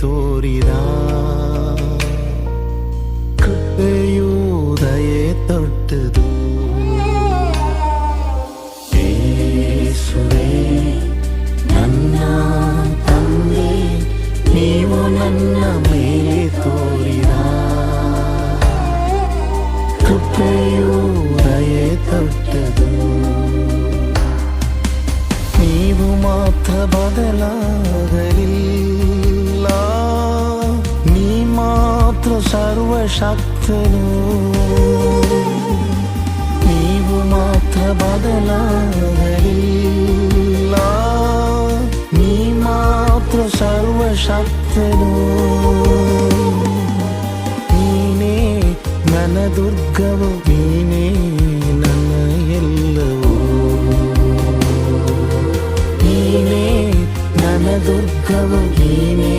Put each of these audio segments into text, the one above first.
ತೋರಿದ ಕೃಪೆಯು ದಯೆ ತೊಟ್ಟದು ಏಸುವೆ ನನ್ನ ತಂದೆ ನೀವು ನನ್ನ ಮೇಲೆ ತೋರಿದ ಕೃಪೆಯು ದಯೆ ತೊಟ್ಟದು ನೀವು ಮಾತ್ರ ಬದಲಾಗಲಿಲ್ಲ ಮಾತ್ರ ಸರ್ವಶಕ್ತನು ನೀವು ಮಾತ್ರ ಬದಲಾಗಲಿಲ್ಲ ನೀ ಮಾತ್ರ ಸರ್ವಶಕ್ತನು ನೀನೇ ನನ್ನ ದುರ್ಗವು ನೀನೇ ನನ್ನ ಎಲ್ಲವೂ ನೀನೇ ನನ್ನ ದುರ್ಗವು ನೀನೇ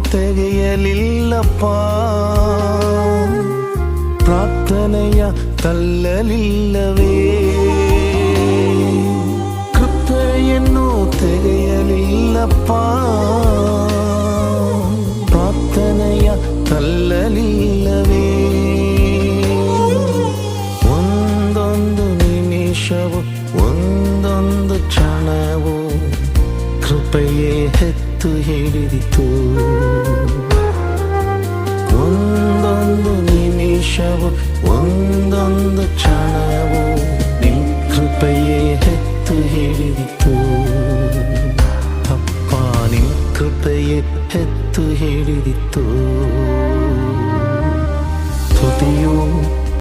ತೆಗೆಯಲಿಲ್ಲಪ್ಪ. ಪ್ರಾರ್ಥನೆಯ ತಲ್ಲಲಿಲ್ಲವೇ ಕೃಪೆಯನ್ನು ತೆಗೆಯಲಿಲ್ಲಪ್ಪ. ಪ್ರಾರ್ಥನೆಯ ತಲ್ಲಲಿಲ್ಲವೇ ಒಂದೊಂದು ನಿಮಿಷವು ಒಂದೊಂದು ಕ್ಷಣವು ಕೃಪೆಯೇ ಹೆತ್ತು ಹಿಡಿದಿತು ಒಂದೊಂದು ನಿಮಿಷವು ಒಂದೊಂದು ಕ್ಷಣವು ನಿನ್ ಕೃಪೆಯೇ ಹೆತ್ತು ಹಿಡಿದಿತು ಅಪ್ಪ ನಿನ್ ಕೃಪೆಯೇ ಹೆತ್ತು ಹಿಡಿದಿತ್ತು ತುದಿಯು